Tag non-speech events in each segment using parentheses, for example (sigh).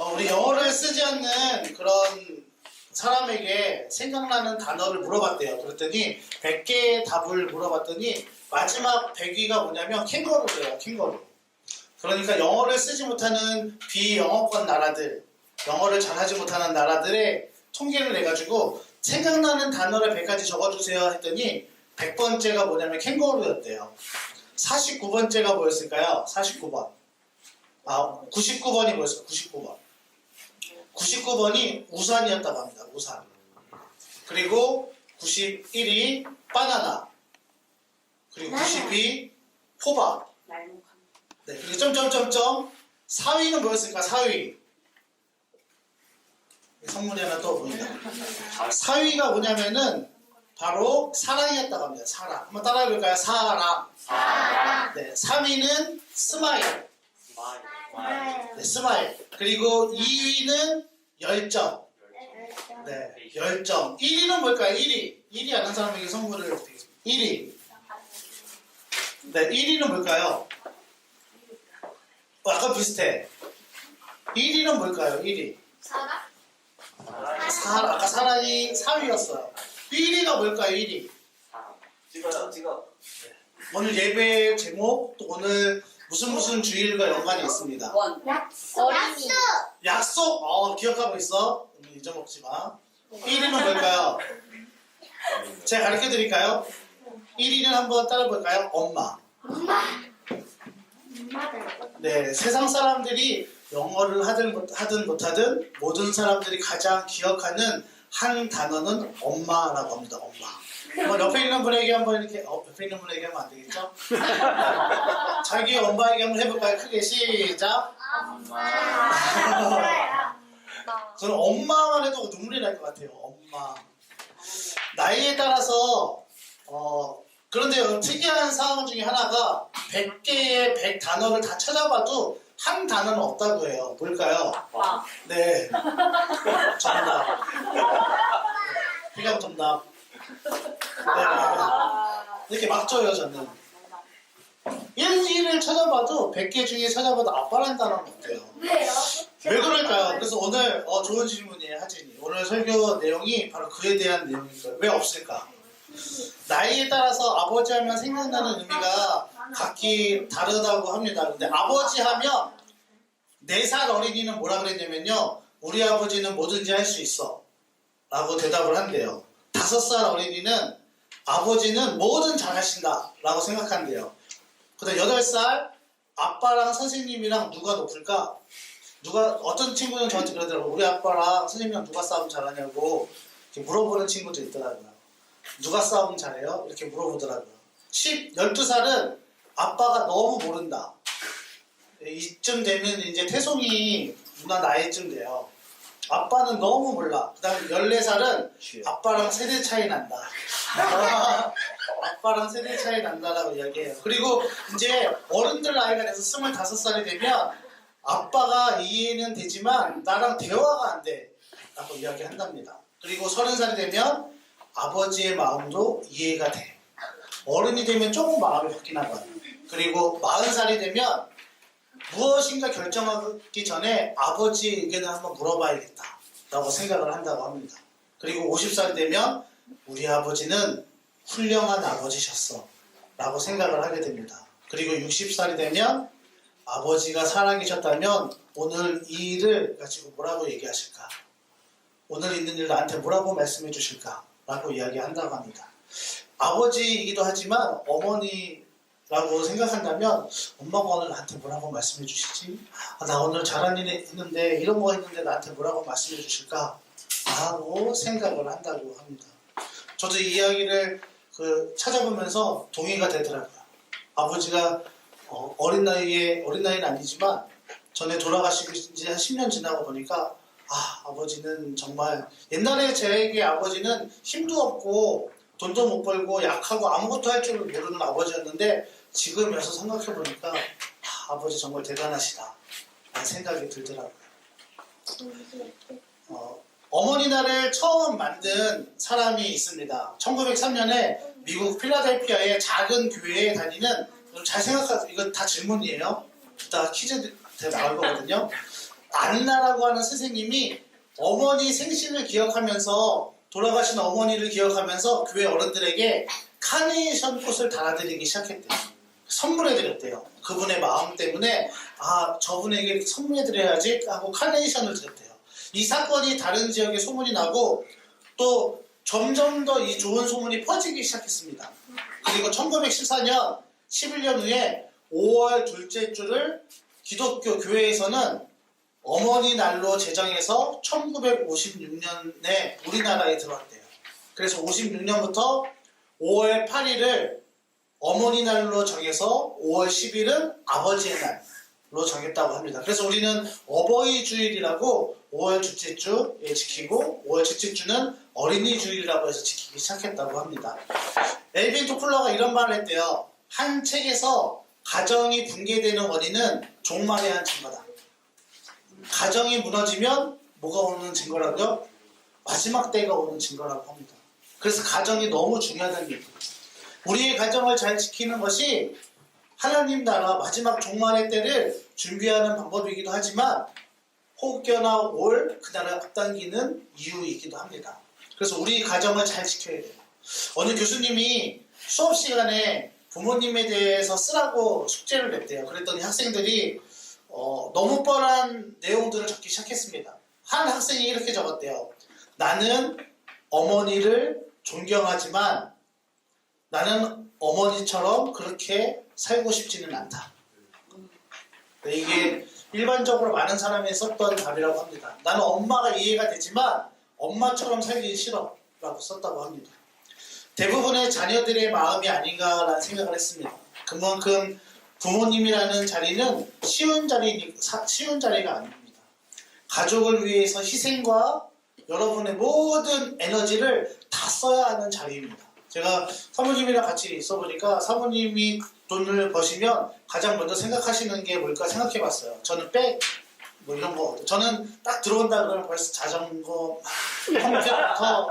어, 우리 영어를 쓰지 않는 그런 사람에게 생각나는 단어를 물어봤대요. 그랬더니 100개의 답을 물어봤더니 마지막 100위가 뭐냐면 캥거루래요. 캥거루. 그러니까 영어를 쓰지 못하는 비영어권 나라들, 영어를 잘하지 못하는 나라들의 통계를 내가지고 생각나는 단어를 100가지 적어주세요 했더니 100번째가 뭐냐면 캥거루였대요. 49번째가 뭐였을까요? 49번. 아, 99번이 뭐였어요? 99번. 99번이 우산이었다고 합니다. 우산. 그리고 91이 바나나. 그리고 92 호박. 네, 그리고 점점점점 4위는 뭐였을까? 4위. 선물이 하나 또 보인다. 4위가 뭐냐면은 바로 사랑이었다고 합니다. 사랑. 한번 따라해 볼까요? 사랑. 사랑. 네, 3위는 스마일. 네, 스마일. 그리고 2위는 열정. 네, 열정. 1위는 뭘까요? 1위. 1위 아는 사람에게 선물을 드리겠습니다. 1위. 네, 1위는 뭘까요? 어, 아까 비슷해. 1위는 뭘까요? 1위. 사랑. 사, 아까 사랑이 4위였어요. 1위가 뭘까요? 1위. 찍어요, 찍어. 오늘 예배 제목, 또 오늘 무슨 무슨 주일과 연관이 있습니다. 원. 어린이. 약속! 어, 기억하고 있어. 오늘 잊어먹지 마. 1위는 뭘까요? 제가 가르쳐 드릴까요? 1위는 한번 따라 볼까요? 엄마. 네, 세상 사람들이 영어를 하든, 못- 하든 못하든 모든 사람들이 가장 기억하는 한 단어는 엄마라고 합니다. 엄마. 뭐 옆에 있는 분에게 한번 이렇게 어, 옆에 있는 분에게 하면 안 되겠죠? (laughs) 자기 엄마에게 한번 해볼까요? 크게 시작. 저는 엄마만 해도 눈물이 날 것 같아요. 엄마. 나이에 따라서 어 그런데 특이한 상황 중에 하나가 100개의 100 단어를 다 찾아봐도 한 단어는 없다고 해요. 뭘까요? 와. 네. 정답. 희경 정답. 네. 이렇게 막 줘요, 저는. 1, 2를 찾아봐도 100개 중에 찾아봐도 아빠라는 단어는 없대요. 왜요? 왜 그럴까요? 그래서 오늘 어, 좋은 질문이에요, 하진이. 오늘 설교 내용이 바로 그에 대한 내용일 거예요. 왜 없을까? 나이에 따라서 아버지 하면 생각나는 의미가 각기 다르다고 합니다. 근데 아버지 하면 4살 어린이는 뭐라 그랬냐면요. 우리 아버지는 뭐든지 할 수 있어. 라고 대답을 한대요. 5살 어린이는 아버지는 뭐든 잘하신다. 라고 생각한대요. 근데 8살 아빠랑 선생님이랑 누가 높을까? 누가 어떤 친구는 저한테 그러더라고 우리 아빠랑 선생님이랑 누가 싸움 잘하냐고 물어보는 친구도 있더라고요 누가 싸움 잘해요? 이렇게 물어보더라고요. 10, 12살은 아빠가 너무 모른다. 이쯤 되면 이제 태송이 누나 나이쯤 돼요. 아빠는 너무 몰라. 그 다음에 14살은 아빠랑 세대 차이 난다. (laughs) 아빠랑 세대 차이 난다라고 이야기해요. 그리고 이제 어른들 나이가 돼서 25살이 되면 아빠가 이해는 되지만 나랑 대화가 안 돼. 라고 이야기한답니다. 그리고 서른 살이 되면 아버지의 마음도 이해가 돼. 어른이 되면 조금 마음이 바뀌나 봐요. 그리고 마흔 살이 되면 무엇인가 결정하기 전에 아버지의 의견을 한번 물어봐야겠다. 라고 생각을 한다고 합니다. 그리고 50살이 되면 우리 아버지는 훌륭한 아버지셨어. 라고 생각을 하게 됩니다. 그리고 60살이 되면 아버지가 살아계셨다면 오늘 이 일을 가지고 뭐라고 얘기하실까? 오늘 있는 일 나한테 뭐라고 말씀해 주실까? 라고 이야기한다고 합니다. 아버지이기도 하지만 어머니라고 생각한다면 엄마가 오늘 나한테 뭐라고 말씀해 주시지? 아, 나 오늘 잘한 일 했는데 이런 거 했는데 나한테 뭐라고 말씀해 주실까? 라고 생각을 한다고 합니다. 저도 이 이야기를 그 찾아보면서 동의가 되더라고요. 아버지가 어, 어린 나이에 어린 나이는 아니지만 전에 돌아가시고 이제 한 10년 지나고 보니까 아 아버지는 정말 옛날에 제에게 아버지는 힘도 없고 돈도 못 벌고 약하고 아무것도 할줄 모르는 아버지였는데 지금 와서 생각해 보니까 아, 아버지 정말 대단하시다 라는 생각이 들더라고요. 어, 어머니 날을 처음 만든 사람이 있습니다. 1903년에 미국 필라델피아의 작은 교회에 다니는 잘 생각하세요. 이거 다 질문이에요. 이따 퀴즈 대 나올 거거든요. 안나라고 하는 선생님이 어머니 생신을 기억하면서 돌아가신 어머니를 기억하면서 교회 어른들에게 카네이션 꽃을 달아드리기 시작했대요. 선물해드렸대요. 그분의 마음 때문에 아 저분에게 선물해드려야지 하고 카네이션을 드렸대요. 이 사건이 다른 지역에 소문이 나고 또 점점 더 이 좋은 소문이 퍼지기 시작했습니다. 그리고 1914년 11년 후에 5월 둘째 주를 기독교 교회에서는 어머니 날로 제정해서 1956년에 우리나라에 들어왔대요. 그래서 56년부터 5월 8일을 어머니 날로 정해서 5월 10일은 아버지의 날로 정했다고 합니다. 그래서 우리는 어버이 주일이라고 5월 둘째 주에 지키고 5월 첫째 주는 어린이 주일이라고 해서 지키기 시작했다고 합니다. 엘빈 토플러가 이런 말을 했대요. 한 책에서 가정이 붕괴되는 원인은 종말의 한 증거다. 가정이 무너지면 뭐가 오는 증거라고요? 마지막 때가 오는 증거라고 합니다. 그래서 가정이 너무 중요하다는 얘기예요. 우리의 가정을 잘 지키는 것이 하나님 나라 마지막 종말의 때를 준비하는 방법이기도 하지만 혹여나 올 그날을 앞당기는 이유이기도 합니다. 그래서 우리 가정을 잘 지켜야 돼요. 어느 교수님이 수업 시간에 부모님에 대해서 쓰라고 숙제를 냈대요. 그랬더니 학생들이 어, 너무 뻔한 내용들을 적기 시작했습니다. 한 학생이 이렇게 적었대요. 나는 어머니를 존경하지만 나는 어머니처럼 그렇게 살고 싶지는 않다. 네, 이게 일반적으로 많은 사람이 썼던 답이라고 합니다. 나는 엄마가 이해가 되지만 엄마처럼 살기 싫어 라고 썼다고 합니다. 대부분의 자녀들의 마음이 아닌가라는 생각을 했습니다. 그만큼 부모님이라는 자리는 쉬운 자리 쉬운 자리가 아닙니다. 가족을 위해서 희생과 여러분의 모든 에너지를 다 써야 하는 자리입니다. 제가 사모님이랑 같이 있어 보니까 사모님이 돈을 버시면 가장 먼저 생각하시는 게 뭘까 생각해 봤어요. 저는 백, 뭐 이런 거. 저는 딱 들어온다 그러면 벌써 자전거, 컴퓨터,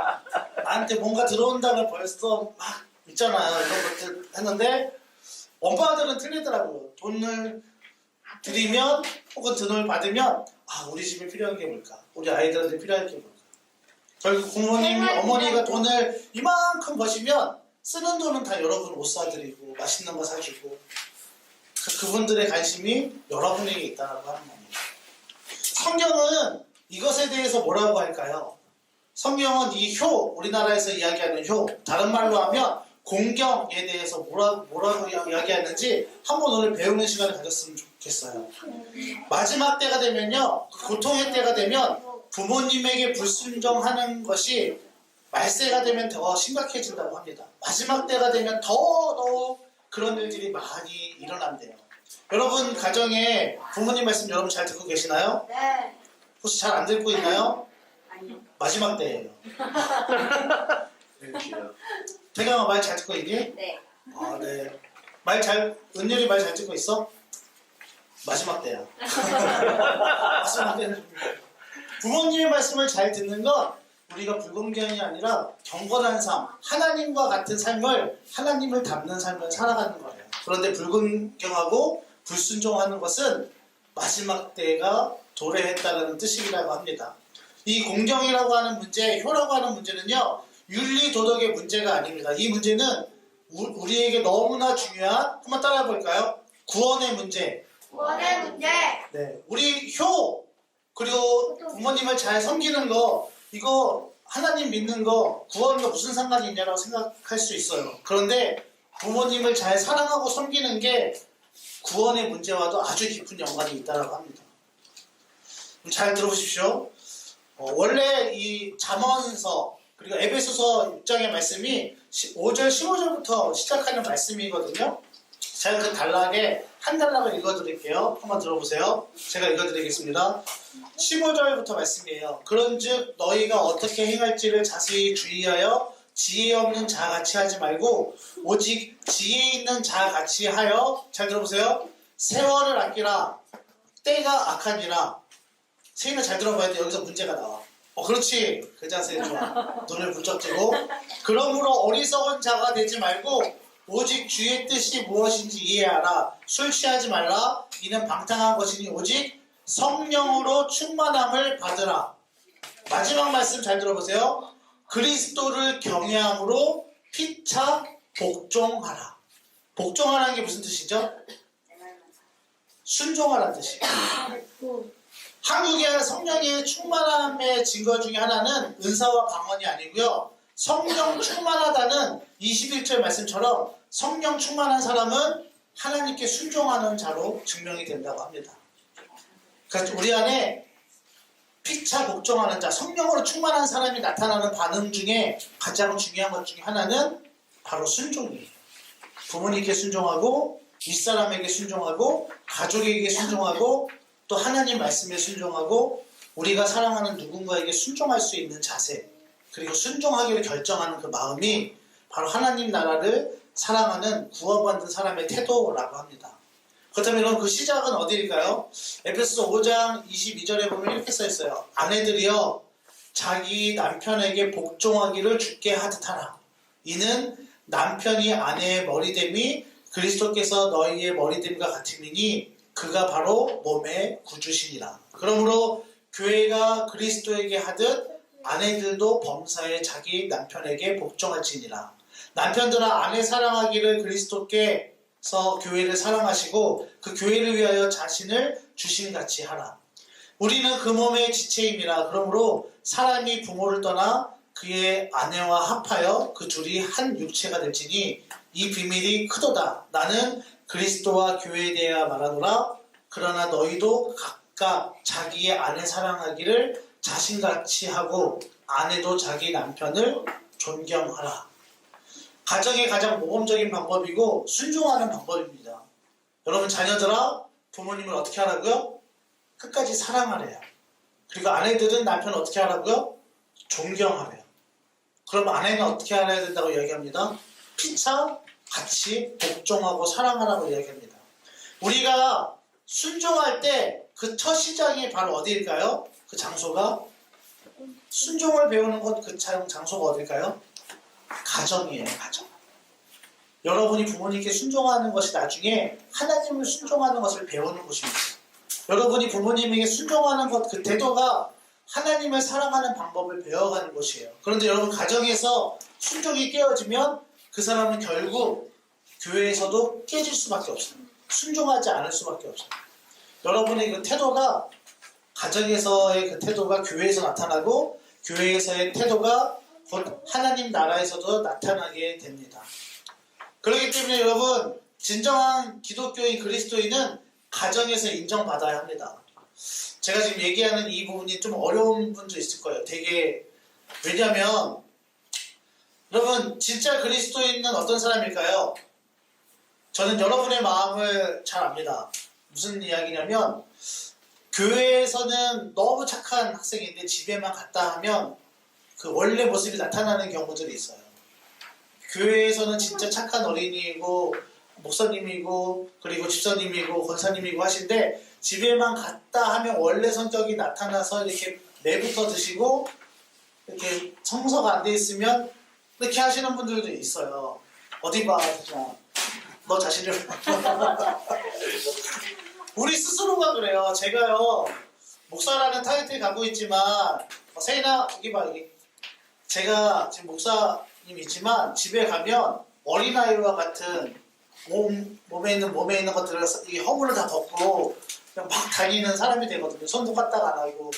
나한테 뭔가 들어온다 그러면 벌써 막 있잖아요. 이런 것들 했는데 엄마들은 틀리더라고요. 돈을 드리면 혹은 돈을 받으면 아 우리 집에 필요한 게 뭘까? 우리 아이들한테 필요한 게 뭘까? 결국 부모님이 어머니가 돈을 이만큼 버시면 쓰는 돈은 다 여러분 옷 사드리고 맛있는 거 사주고 그, 그분들의 관심이 여러분에게 있다라고 하는 겁니다. 성경은 이것에 대해서 뭐라고 할까요? 성경은 이 효, 우리나라에서 이야기하는 효, 다른 말로 하면 공경에 대해서 뭐라, 뭐라고 이야기하는지 한번 오늘 배우는 시간을 가졌으면 좋겠어요. 마지막 때가 되면요, 그 고통의 때가 되면 부모님에게 불순종하는 것이 말세가 되면 더 심각해진다고 합니다. 마지막 때가 되면 더더욱 그런 일들이 많이 일어난대요. 여러분 가정에 부모님 말씀 여러분 잘 듣고 계시나요? 네. 혹시 잘 안 듣고 있나요? 아니요. 마지막 때예요. (laughs) 태경아 말잘 듣고 있니? 네. 아 네. 말 잘, 은율이 말 잘 듣고 있어? 마지막 때야. (laughs) 마지막 때는 부모님의 말씀을 잘 듣는 건 우리가 불공경이 아니라 경건한 삶, 하나님과 같은 삶을 하나님을 닮는 삶을 살아가는 거예요. 그런데 불공경하고 불순종하는 것은 마지막 때가 도래했다는 뜻이라고 합니다. 이 공경이라고 하는 문제, 효라고 하는 문제는요, 윤리 도덕의 문제가 아닙니다. 이 문제는 우- 우리에게 너무나 중요한 한번 따라해 볼까요? 구원의 문제. 원의 문제. 네, 우리 효 그리고 부모님을 잘 섬기는 거 이거 하나님 믿는 거 구원과 무슨 상관이 있냐고 생각할 수 있어요. 그런데 부모님을 잘 사랑하고 섬기는 게 구원의 문제와도 아주 깊은 연관이 있다고 합니다. 잘 들어보십시오. 어, 원래 이 잠언서 그리고 에베소서 6장의 말씀이 5절 15절부터 시작하는 말씀이거든요. 제가 그 단락에 한 단락을 읽어드릴게요. 한번 들어보세요. 제가 읽어드리겠습니다. 15절부터 말씀이에요. 그런즉 너희가 어떻게 행할지를 자세히 주의하여 지혜 없는 자 같이 하지 말고 오직 지혜 있는 자 같이 하여 잘 들어보세요. 세월을 아끼라 때가 악하니라 세인을 잘 들어봐야 돼. 여기서 문제가 나와. 어, 그렇지. 그 자세 좋아. 눈을 부쩍 뜨고. 그러므로 어리석은 자가 되지 말고 오직 주의 뜻이 무엇인지 이해하라. 술 취하지 말라. 이는 방탕한 것이니 오직 성령으로 충만함을 받으라. 마지막 말씀 잘 들어보세요. 그리스도를 경외함으로 피차 복종하라. 복종하라는 게 무슨 뜻이죠? 순종하라는 뜻이에요. 한국의 성령의 충만함의 증거 중에 하나는 은사와 방언이 아니고요. 성령 충만하다는 21절 말씀처럼 성령 충만한 사람은 하나님께 순종하는 자로 증명이 된다고 합니다. 그래서 우리 안에 피차 복종하는 자, 성령으로 충만한 사람이 나타나는 반응 중에 가장 중요한 것 중에 하나는 바로 순종이에요. 부모님께 순종하고 윗사람에게 순종하고 가족에게 순종하고 또 하나님 말씀에 순종하고 우리가 사랑하는 누군가에게 순종할 수 있는 자세 그리고 순종하기를 결정하는 그 마음이 바로 하나님 나라를 사랑하는 구원받는 사람의 태도라고 합니다. 그렇다면 여러분 그 시작은 어디일까요? 에페소 5장 22절에 보면 이렇게 써 있어요. 아내들이여 자기 남편에게 복종하기를 죽게 하듯 하라. 이는 남편이 아내의 머리됨이 그리스도께서 너희의 머리됨과 같음이니 그가 바로 몸의 구주시니라. 그러므로 교회가 그리스도에게 하듯 아내들도 범사에 자기 남편에게 복종할지니라. 남편들아 아내 사랑하기를 그리스도께서 교회를 사랑하시고 그 교회를 위하여 자신을 주신 같이 하라. 우리는 그 몸의 지체임이라. 그러므로 사람이 부모를 떠나 그의 아내와 합하여 그 둘이 한 육체가 될지니 이 비밀이 크도다. 나는 그리스도와 교회에 대하여 말하노라. 그러나 너희도 각각 자기의 아내 사랑하기를 자신같이 하고 아내도 자기 남편을 존경하라. 가정의 가장 모범적인 방법이고 순종하는 방법입니다. 여러분 자녀들아 부모님을 어떻게 하라고요? 끝까지 사랑하래요. 그리고 아내들은 남편을 어떻게 하라고요? 존경하래요. 그럼 아내는 어떻게 알아야 된다고 이야기합니다. 피차 같이 복종하고 사랑하라고 이야기합니다. 우리가 순종할 때 그 첫 시작이 바로 어디일까요? 그 장소가 순종을 배우는 것그 장소가 어딜까요? 가정이에요, 가정. 여러분이 부모님께 순종하는 것이 나중에 하나님을 순종하는 것을 배우는 곳입니다. 여러분이 부모님에게 순종하는 것 그 태도가 하나님을 사랑하는 방법을 배워가는 곳이에요. 그런데 여러분 가정에서 순종이 깨어지면 그 사람은 결국 교회에서도 깨질 수밖에 없어요. 순종하지 않을 수밖에 없어요. 여러분의 그 태도가 가정에서의 그 태도가 교회에서 나타나고 교회에서의 태도가 곧 하나님 나라에서도 나타나게 됩니다. 그렇기 때문에 여러분 진정한 기독교인 그리스도인은 가정에서 인정받아야 합니다. 제가 지금 얘기하는 이 부분이 좀 어려운 분도 있을 거예요. 되게 왜냐하면 여러분 진짜 그리스도인은 어떤 사람일까요? 저는 여러분의 마음을 잘 압니다. 무슨 이야기냐면 교회에서는 너무 착한 학생인데 집에만 갔다 하면 그 원래 모습이 나타나는 경우들이 있어요. 교회에서는 진짜 착한 어린이이고 목사님이고 그리고 집사님이고 권사님이고 하신데 집에만 갔다 하면 원래 성격이 나타나서 이렇게 매부터 드시고 이렇게 청소가 안 돼 있으면 이렇게 하시는 분들도 있어요. 어디 봐, 그냥 너 자신을 (laughs) 우리 스스로가 그래요. 제가요 목사라는 타이틀 갖고 있지만 어, 세인아 여기 봐 여기 제가 지금 목사님이지만 집에 가면 어린아이와 같은 몸, 몸에 있는 몸에 있는 것들을 이 허물을 다 벗고 그냥 막 다니는 사람이 되거든요. 손도 까딱 안 하고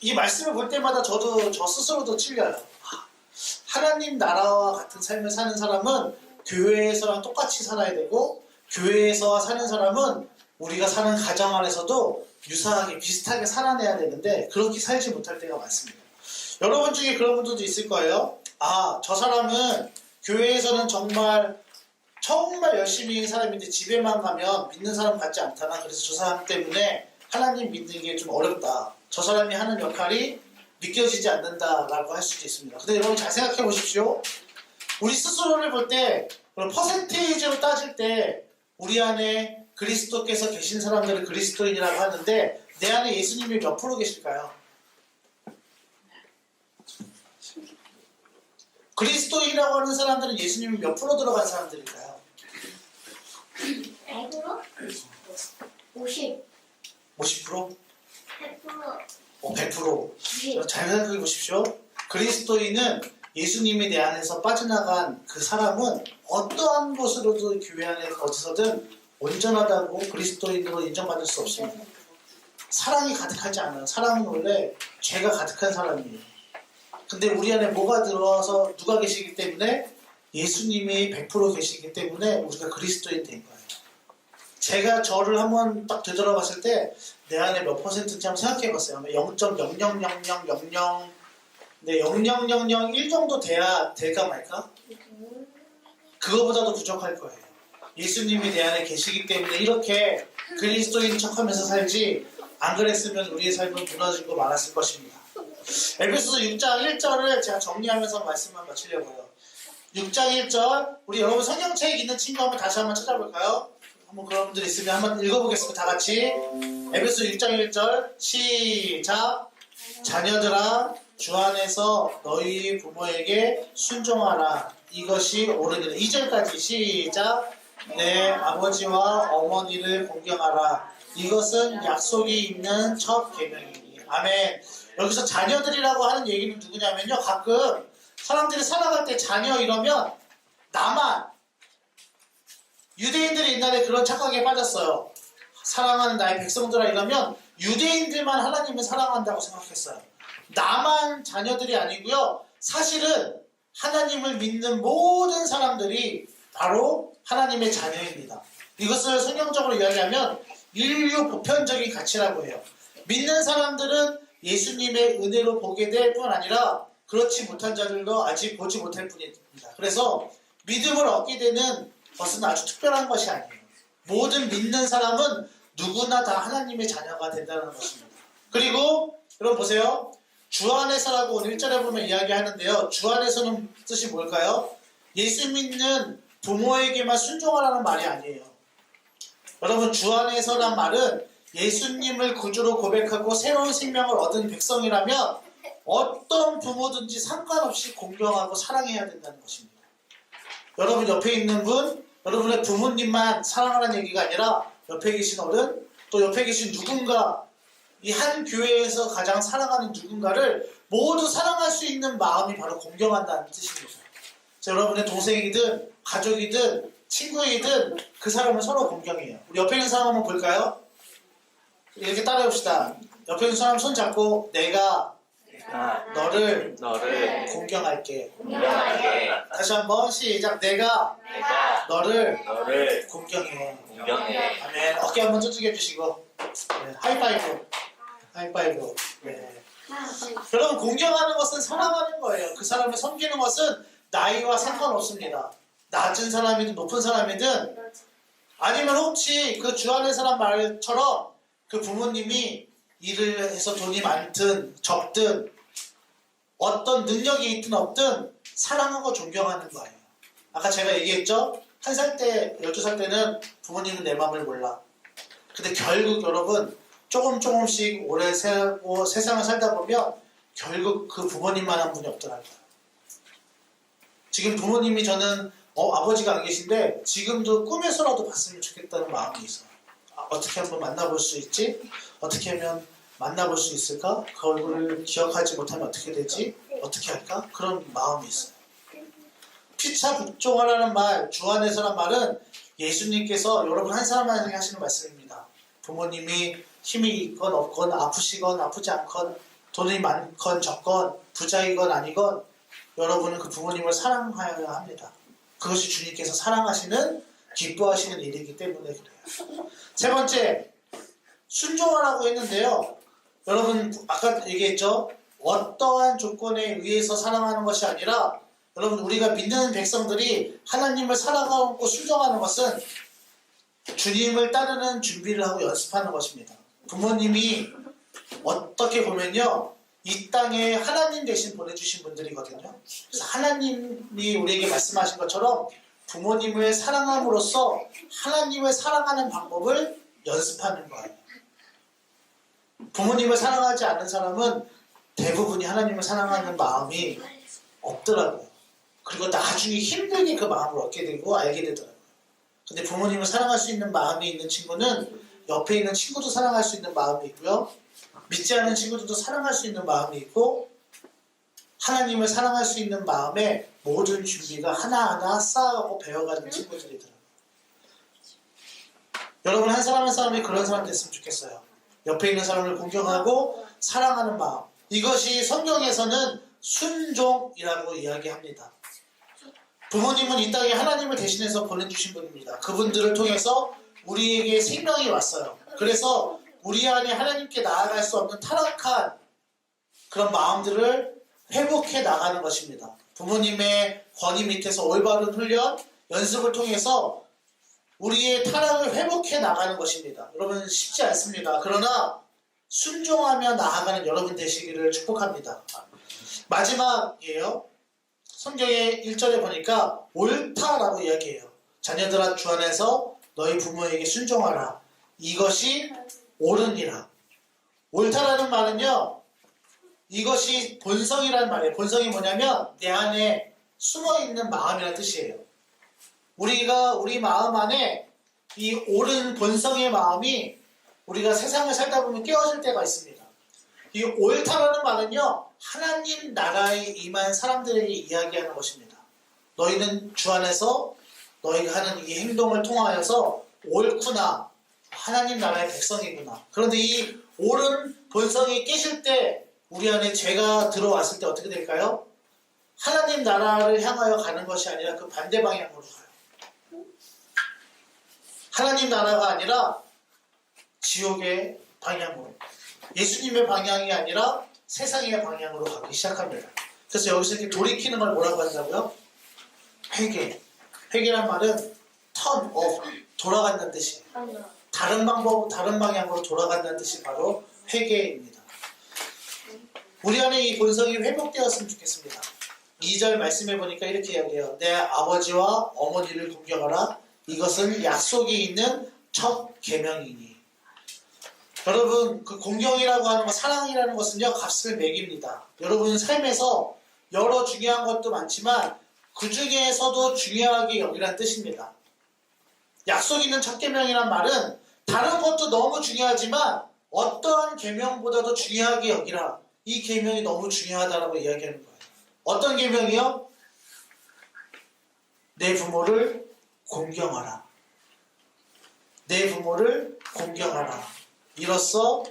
이 말씀을 볼 때마다 저도 저 스스로도 찔려요. 아, 하나님 나라와 같은 삶을 사는 사람은 교회에서랑 똑같이 살아야 되고 교회에서 사는 사람은 우리가 사는 가정 안에서도 유사하게 비슷하게 살아내야 되는데 그렇게 살지 못할 때가 많습니다. 여러분 중에 그런 분들도 있을 거예요. 아, 저 사람은 교회에서는 정말 정말 열심히 있는 사람인데 집에만 가면 믿는 사람 같지 않다나 그래서 저 사람 때문에 하나님 믿는 게 좀 어렵다. 저 사람이 하는 역할이 믿겨지지 않는다라고 할 수도 있습니다. 근데 여러분 잘 생각해 보십시오. 우리 스스로를 볼 때 퍼센테이지로 따질 때 우리 안에 그리스도께서 계신 사람들을 그리스도인이라고 하는데 내 안에 예수님이 몇 프로 계실까요? 그리스도인이라고 하는 사람들은 예수님이 몇 프로 들어간 사람들일까요? 100으로? 50. 50%? 100% 어, 100%. 잘 생각해 보십시오. 그리스도인은 예수님이 내 안에서 빠져나간 그 사람은 어떠한 곳으로도 교회 안에 어디서든 온전하다고 그리스도인으로 인정받을 수 없습니다. 사랑이 가득하지 않아요. 사랑은 원래 죄가 가득한 사람이에요. 근데 우리 안에 뭐가 들어와서 누가 계시기 때문에 예수님이 100% 계시기 때문에 우리가 그리스도인 된 거예요. 제가 저를 한번 딱 되돌아봤을 때 내 안에 몇 퍼센트인지 한번 생각해 봤어요. 0.000000 네, 0.0001 정도 돼야 될까 말까? 그거보다도 부족할 거예요. 예수님이 내 안에 계시기 때문에 이렇게 그리스도인 척하면서 살지 안 그랬으면 우리의 삶은 무너지고 말았을 것입니다. 에베소서 6장 1절을 제가 정리하면서 말씀만 마치려고요. 6장 1절 우리 여러분 성경책 있는 친구 한번 다시 한번 찾아볼까요? 한번 그런 분들 있으면 한번 읽어보겠습니다. 다 같이. 에베소 6장 1절. 시작. 자녀들아 주 안에서 너희 부모에게 순종하라. 이것이 옳으니라. 2절까지. 시작. 내 아버지와 어머니를 공경하라. 이것은 약속이 있는 첫 계명이니. 아멘. 여기서 자녀들이라고 하는 얘기는 누구냐면요. 가끔 사람들이 살아갈 때 자녀 이러면 나만 유대인들이 옛날에 그런 착각에 빠졌어요 사랑하는 나의 백성들아 이러면 유대인들만 하나님을 사랑한다고 생각했어요. 나만 자녀들이 아니고요. 사실은 하나님을 믿는 모든 사람들이 바로 하나님의 자녀입니다. 이것을 성경적으로 이야기하면 인류 보편적인 가치라고 해요. 믿는 사람들은 예수님의 은혜로 보게 될 뿐 아니라 그렇지 못한 자들도 아직 보지 못할 뿐입니다. 그래서 믿음을 얻게 되는 것은 아주 특별한 것이 아니에요. 모든 믿는 사람은 누구나 다 하나님의 자녀가 된다는 것입니다. 그리고 여러분 보세요. 주 안에서라고 오늘 1절에 보면 이야기하는데요. 주 안에서는 뜻이 뭘까요? 예수 믿는 부모에게만 순종하라는 말이 아니에요. 여러분 주 안에서란 말은 예수님을 구주로 고백하고 새로운 생명을 얻은 백성이라면 어떤 부모든지 상관없이 공경하고 사랑해야 된다는 것입니다. 여러분 옆에 있는 분, 여러분의 부모님만 사랑하라는 얘기가 아니라 옆에 계신 어른, 또 옆에 계신 누군가, 이 한 교회에서 가장 사랑하는 누군가를 모두 사랑할 수 있는 마음이 바로 공경한다는 뜻입니다. 자, 여러분의 동생이든 가족이든 친구이든 그 사람을 서로 공경해요. 우리 옆에 있는 사람 한번 볼까요? 이렇게 따라해봅시다. 옆에 있는 사람 손 잡고 내가 나 너를 너를 공경할게. 공경하게 다시 한번 시작. 내가 내가 너를 너를 공경해. 공경해 아멘. 어깨 한번 두들겨 주시고 네, 하이파이브. 하이파이브. 네. 여러분 공경하는 것은 사랑하는 거예요. 그 사람을 섬기는 것은 나이와 상관없습니다. 낮은 사람이든 높은 사람이든 아니면 혹시 그주 안의 사람 말처럼 그 부모님이 일을 해서 돈이 많든 적든 어떤 능력이 있든 없든 사랑하고 존경하는 거예요. 아까 제가 얘기했죠? 한 살 때, 12살 때는 부모님은 내 마음을 몰라. 근데 결국 여러분 조금 조금씩 오래 살고 세상을 살다 보면 결국 그 부모님만 한 분이 없더라고요. 지금 부모님이 저는 어, 아버지가 안 계신데 지금도 꿈에서라도 봤으면 좋겠다는 마음이 있어요. 아, 어떻게 한번 만나볼 수 있지? 어떻게 하면 만나볼 수 있을까? 그 얼굴을 기억하지 못하면 어떻게 되지? 어떻게 할까? 그런 마음이 있어요. 피차 국종하라는 말, 주 안에서란 말은 예수님께서 여러분 한 사람한테 하시는 말씀입니다. 부모님이 힘이 있건 없건 아프시건 아프지 않건 돈이 많건 적건 부자이건 아니건 여러분은 그 부모님을 사랑하여야 합니다. 그것이 주님께서 사랑하시는 기뻐하시는 일이기 때문에 그래요. 세 번째 순종하라고 했는데요. 여러분 아까 얘기했죠. 어떠한 조건에 의해서 사랑하는 것이 아니라 여러분 우리가 믿는 백성들이 하나님을 사랑하고 순종하는 것은 주님을 따르는 준비를 하고 연습하는 것입니다. 부모님이 어떻게 보면요. 이 땅에 하나님 대신 보내주신 분들이거든요. 그래서 하나님이 우리에게 말씀하신 것처럼 부모님을 사랑함으로써 하나님을 사랑하는 방법을 연습하는 거예요. 부모님을 사랑하지 않는 사람은 대부분이 하나님을 사랑하는 마음이 없더라고요. 그리고 나중에 힘들게 그 마음을 얻게 되고 알게 되더라고요. 근데 부모님을 사랑할 수 있는 마음이 있는 친구는 옆에 있는 친구도 사랑할 수 있는 마음이 있고요. 믿지 않는 친구들도 사랑할 수 있는 마음이 있고 하나님을 사랑할 수 있는 마음에 모든 준비가 하나하나 쌓아가고 배워가는 친구들이더라고요. 여러분 한 사람 한 사람이 그런 사람 됐으면 좋겠어요. 옆에 있는 사람을 공경하고 사랑하는 마음. 이것이 성경에서는 순종이라고 이야기합니다. 부모님은 이 땅에 하나님을 대신해서 보내주신 분입니다. 그분들을 통해서 우리에게 생명이 왔어요. 그래서 우리 안에 하나님께 나아갈 수 없는 타락한 그런 마음들을 회복해 나가는 것입니다. 부모님의 권위 밑에서 올바른 훈련, 연습을 통해서 우리의 타락을 회복해 나가는 것입니다. 여러분 쉽지 않습니다. 그러나 순종하며 나아가는 여러분 되시기를 축복합니다. 마지막이에요. 성경의 1절에 보니까 옳다라고 이야기해요. 자녀들아 주 안에서 너희 부모에게 순종하라. 이것이 옳으니라. 옳다라는 말은요. 이것이 본성이라는 말이에요. 본성이 뭐냐면 내 안에 숨어 있는 마음이라는 뜻이에요. 우리가 우리 마음 안에 이 옳은 본성의 마음이 우리가 세상을 살다 보면 깨어질 때가 있습니다. 이 옳다라는 말은요, 하나님 나라에 임한 사람들에게 이야기하는 것입니다. 너희는 주 안에서 너희가 하는 이 행동을 통하여서 옳구나. 하나님 나라의 백성이구나. 그런데 이 옳은 본성이 깨질 때 우리 안에 죄가 들어왔을 때 어떻게 될까요? 하나님 나라를 향하여 가는 것이 아니라 그 반대 방향으로 가요. 하나님 나라가 아니라 지옥의 방향으로. 예수님의 방향이 아니라 세상의 방향으로 가기 시작합니다. 그래서 여기서 이렇게 돌이키는 걸 뭐라고 한다고요? 회개. 회개란 말은 turn off, 돌아간다는 뜻이에요. 다른 방법, 다른 방향으로 돌아간다는 뜻이 바로 회개입니다. 우리 안에 이 본성이 회복되었으면 좋겠습니다. 2절 말씀해 보니까 이렇게 이야기해요. 내 아버지와 어머니를 공경하라. 이것은 약속이 있는 첫 계명이니. 여러분 그 공경이라고 하는 것, 사랑이라는 것은요 값을 매깁니다. 여러분 삶에서 여러 중요한 것도 많지만 그 중에서도 중요하게 여기란 뜻입니다. 약속 있는 첫 계명이란 말은 다른 것도 너무 중요하지만 어떠한 계명보다도 중요하게 여기라. 이 계명이 너무 중요하다라고 이야기하는 거예요. 어떤 계명이요? 내 부모를 공경하라. 내 부모를 공경하라. 이로써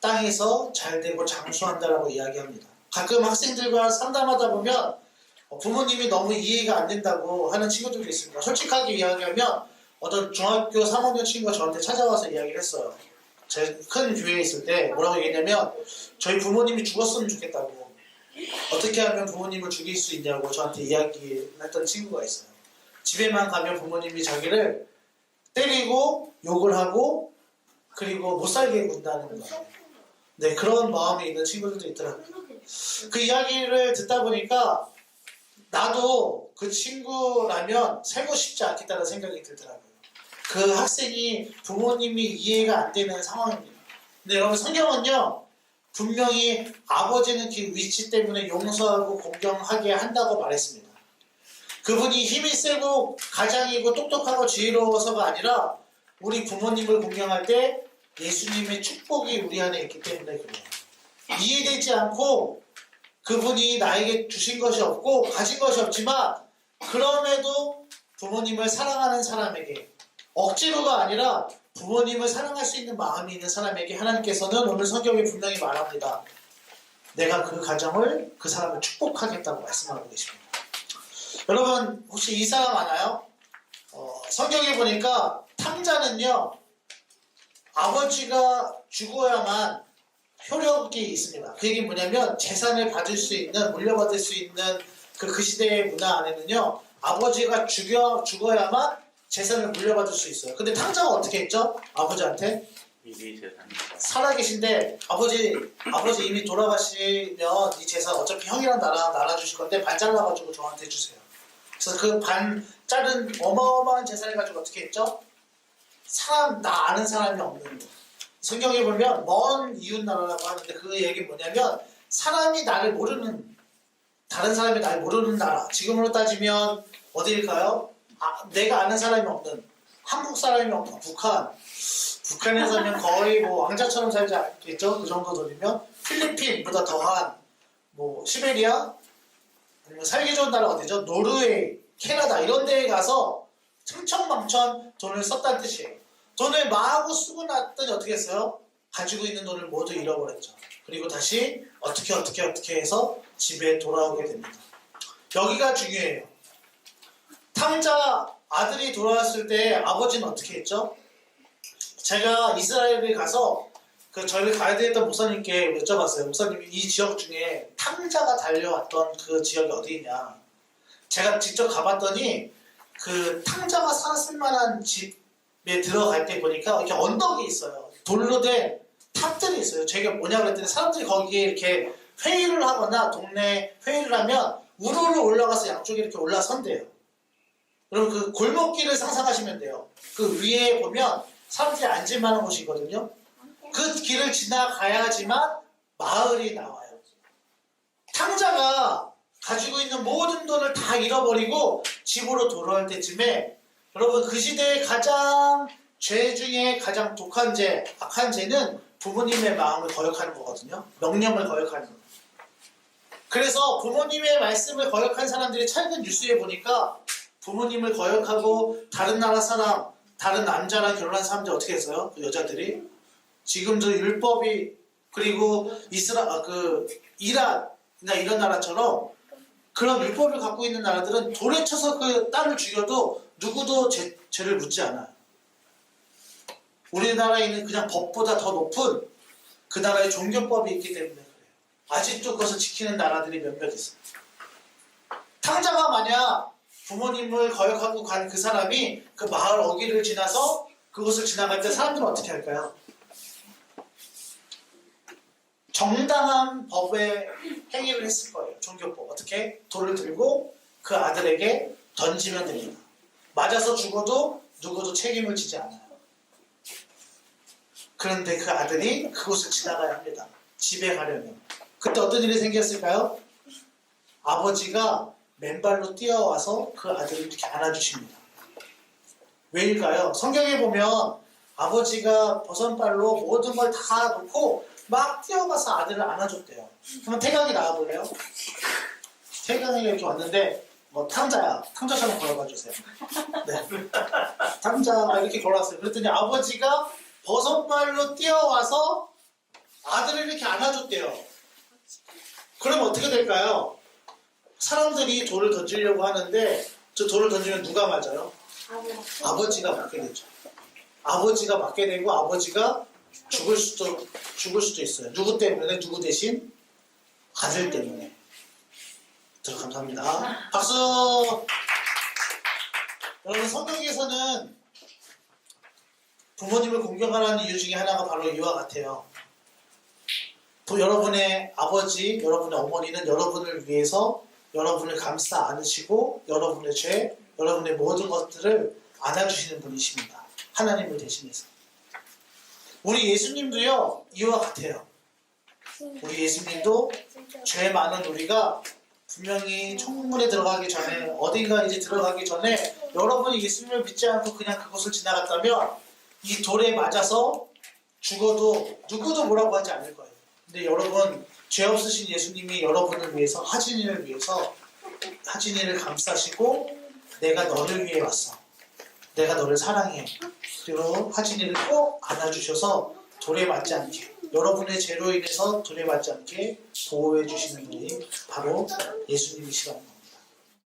땅에서 잘 되고 장수한다라고 이야기합니다. 가끔 학생들과 상담하다 보면 부모님이 너무 이해가 안 된다고 하는 친구들도 있습니다. 솔직하게 이야기하면 어떤 중학교 3학년 친구가 저한테 찾아와서 이야기를 했어요. 제 큰 교회에 있을 때 뭐라고 얘기했냐면 저희 부모님이 죽었으면 좋겠다고 어떻게 하면 부모님을 죽일 수 있냐고 저한테 이야기를 했던 친구가 있어요. 집에만 가면 부모님이 자기를 때리고 욕을 하고 그리고 못 살게 군다는 거예요. 네, 그런 마음이 있는 친구들도 있더라고요. 그 이야기를 듣다 보니까 나도 그 친구라면 살고 싶지 않겠다는 생각이 들더라고요. 그 학생이 부모님이 이해가 안 되는 상황입니다. 근데 여러분 성경은요 분명히 아버지는 그 위치 때문에 용서하고 공경하게 한다고 말했습니다. 그분이 힘이 세고 가장이고 똑똑하고 지혜로워서가 아니라 우리 부모님을 공경할 때 예수님의 축복이 우리 안에 있기 때문에 그래요. 이해되지 않고 그분이 나에게 주신 것이 없고 가진 것이 없지만 그럼에도 부모님을 사랑하는 사람에게 억지로가 아니라 부모님을 사랑할 수 있는 마음이 있는 사람에게 하나님께서는 오늘 성경에 분명히 말합니다. 내가 그 가정을 그 사람을 축복하겠다고 말씀하고 계십니다. 여러분 혹시 이 사람 아나요? 어, 성경에 보니까 탕자는요 아버지가 죽어야만 효력이 있습니다. 그 얘기 뭐냐면 재산을 받을 수 있는 물려받을 수 있는 그, 그 시대의 문화 안에는요 아버지가 죽여 죽어야만 재산을 물려받을 수 있어요. 근데 탕자가 어떻게 했죠? 아버지한테 미리 재산. 살아계신데 아버지 아버지 이미 돌아가시면 이 재산 어차피 형이랑 나랑 나눠 주실 건데 반 잘라가지고 저한테 주세요. 그래서 그 반 자른 어마어마한 재산을 가지고 어떻게 했죠? 사람 나 아는 사람이 없는 거. 성경에 보면 먼 이웃 나라라고 하는데 그 얘기 뭐냐면 사람이 나를 모르는 다른 사람이 나를 모르는 나라. 지금으로 따지면 어디일까요? 아, 내가 아는 사람이 없는 한국 사람이 없는 북한. 북한에서는 (laughs) 거의 뭐 왕자처럼 살지 않겠죠? 그 정도 돈이면 필리핀보다 더한 뭐 시베리아 아니면 살기 좋은 나라 어디죠? 노르웨이, 캐나다 이런 데에 가서 천천망천 돈을 썼다는 뜻이에요. 돈을 마구 쓰고 났더니 어떻게 했어요? 가지고 있는 돈을 모두 잃어버렸죠. 그리고 다시 어떻게 어떻게 어떻게 해서 집에 돌아오게 됩니다. 여기가 중요해요. 탕자 아들이 돌아왔을 때 아버지는 어떻게 했죠? 제가 이스라엘에 가서 그 저희를 되겠던 목사님께 여쭤봤어요. 목사님이 이 지역 중에 탕자가 달려왔던 그 지역이 어디 있냐? 제가 직접 가봤더니 그 탕자가 살았을 만한 집에 들어갈 때 보니까 이렇게 언덕이 있어요. 돌로 된 탑들이 있어요. 제가 뭐냐 그랬더니 사람들이 거기에 이렇게 회의를 하거나 동네 회의를 하면 우르르 올라가서 양쪽에 이렇게 올라선대요. 그럼 그 골목길을 상상하시면 돼요. 그 위에 보면 사람들이 앉을 만한 곳이거든요. 그 길을 지나가야지만 마을이 나와요. 탕자가 가지고 있는 모든 돈을 다 잃어버리고 집으로 돌아올 때쯤에 여러분 그 시대의 가장 죄 중에 가장 독한 죄, 악한 죄는 부모님의 마음을 거역하는 거거든요. 명령을 거역하는 거. 그래서 부모님의 말씀을 거역한 사람들이 최근 뉴스에 보니까 부모님을 거역하고 다른 나라 사람, 다른 남자랑 결혼한 사람들 어떻게 했어요? 그 여자들이 지금도 율법이 그리고 이스라 아, 그 이란이나 이런 나라처럼 그런 율법을 갖고 있는 나라들은 돌에 쳐서 그 딸을 죽여도 누구도 죄, 죄를 묻지 않아요. 우리나라에 있는 그냥 법보다 더 높은 그 나라의 종교법이 있기 때문에 그래요. 아직도 그것을 지키는 나라들이 몇몇 있어요. 탕자가 만약 부모님을 거역하고 간 그 사람이 그 마을 어귀를 지나서 그곳을 지나갈 때 사람들은 어떻게 할까요? 정당한 법의 행위를 했을 거예요. 종교법. 어떻게? 돌을 들고 그 아들에게 던지면 됩니다. 맞아서 죽어도 누구도 책임을 지지 않아요. 그런데 그 아들이 그곳을 지나가야 합니다. 집에 가려면. 그때 어떤 일이 생겼을까요? 아버지가 맨발로 뛰어와서 그 아들을 이렇게 안아주십니다. 왜일까요? 성경에 보면 아버지가 버선발로 모든 걸 다 놓고 막 뛰어가서 아들을 안아줬대요. 그러면 태강이 나와볼래요? 태강이 이렇게 왔는데 뭐 탕자야, 탕자처럼 걸어봐 주세요. 네. (laughs) 탕자가 이렇게 걸어왔어요. 그랬더니 아버지가 버선발로 뛰어와서 아들을 이렇게 안아줬대요. 그럼 어떻게 될까요? 사람들이 돌을 던지려고 하는데 저 돌을 던지면 누가 맞아요? 아버지가 맞게 되죠. 아버지가 맞게 되고 아버지가 죽을 수도 죽을 수도 있어요. 누구 때문에? 누구 대신? 아들 때문에. 자, 감사합니다. 박수. 여러분 성경에서는 부모님을 공경하라는 이유 중에 하나가 바로 이와 같아요. 또 여러분의 아버지, 여러분의 어머니는 여러분을 위해서 여러분을 감싸 안으시고 여러분의 죄, 여러분의 모든 것들을 안아주시는 분이십니다. 하나님을 대신해서. 우리 예수님도요, 이와 같아요. 우리 예수님도 죄 많은 우리가 분명히 청문에 들어가기 전에 어딘가 이제 들어가기 전에 여러분이 예수님을 믿지 않고 그냥 그곳을 지나갔다면 이 돌에 맞아서 죽어도 누구도 뭐라고 하지 않을 거예요. 근데 여러분 죄 없으신 예수님이 여러분을 위해서 하진이를 위해서 하진이를 감싸시고 내가 너를 위해 왔어. 내가 너를 사랑해. 그리고 하진이를 꼭 안아주셔서 돌에 맞지 않게 여러분의 죄로 인해서 돌에 맞지 않게 보호해 주시는 분이 바로 예수님이시라는 겁니다.